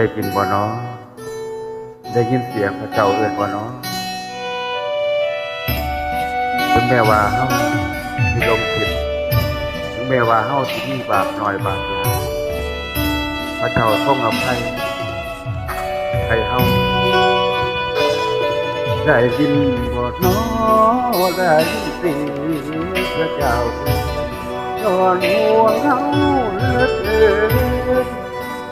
ได้กินบ่เนาะได้ยินเสียงพระเจ้าเอื่นบ่เนาะถึงแม้ว่าเฮาสิลงผิดถึงแม้ว่าเฮาสิมีบาปน้อยบาปหลายพระเจ้าทรงอภัยให้เฮาได้ยินบ่เนาะได้ยินเสียงพระเจ้าเอ่ยนอนห่วงเฮาเหลือเกิน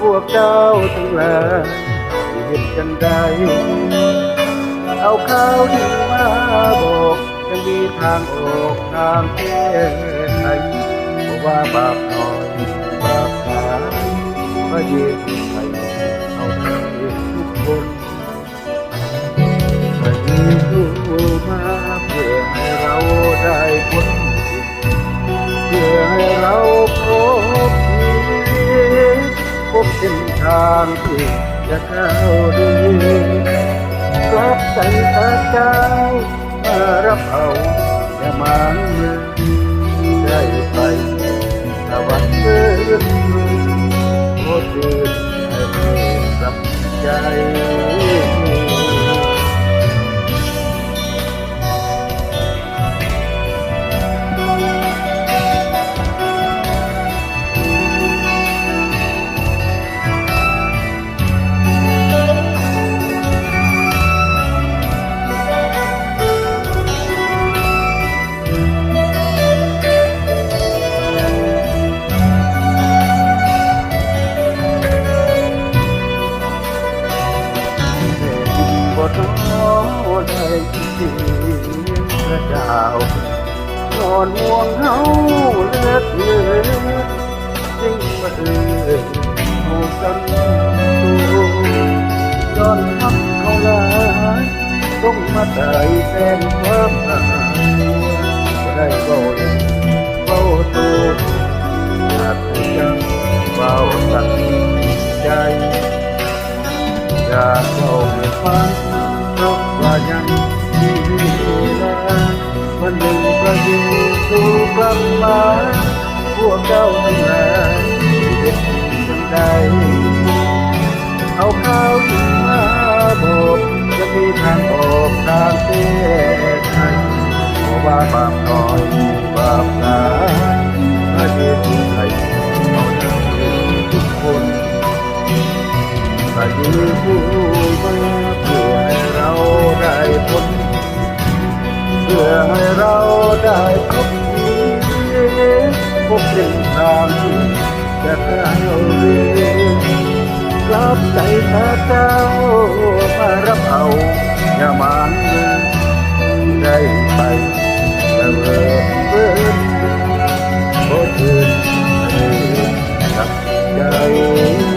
พวกเจ้าทั้งหลายเห็นกันได้เอาข้าวดีมาบอกจะมีทางออกทางแก้ไขเพราะว่าบาปน้อยบาปหนาพระเยซูไทยเอาไปทุกคนางที่จะเข้าดีรับใส่ตาใจ้ามารับเอาอย่ามันได้ไปสวัสดีโอ้ตื่นให้รับใจ ได้ที่พระเจ้านอนห่วงเฮาเลือดเลือดสิ่งมาเอ่ยหูกันตูย้อนทับเขาลายต้องมาตายแทนความหาได้เบาเลยเบาตัวอยากให้ยังเบาสักใจอยากเอาให้ฟัง ราะว่ายังมีเวลาวันหนึ่งพระเยซูกลับมาพวกเจ้าทั้งหลายเด็กคนใดเอาข้าวดีมาบอกจะมีทางออกทางแก้ไขเพราะว่าบาปน้อยบาปหลาพระเยซูไทยเอาได้ทุกคนพระเยซู พื่อให้เราได้พบพบเส้นทางจะเข้าเรียนรับใจพระเจ้ามารับเอาอย่ามันได้ไปแต่เมื่อเพื่อนโบตื่นให้กับใจ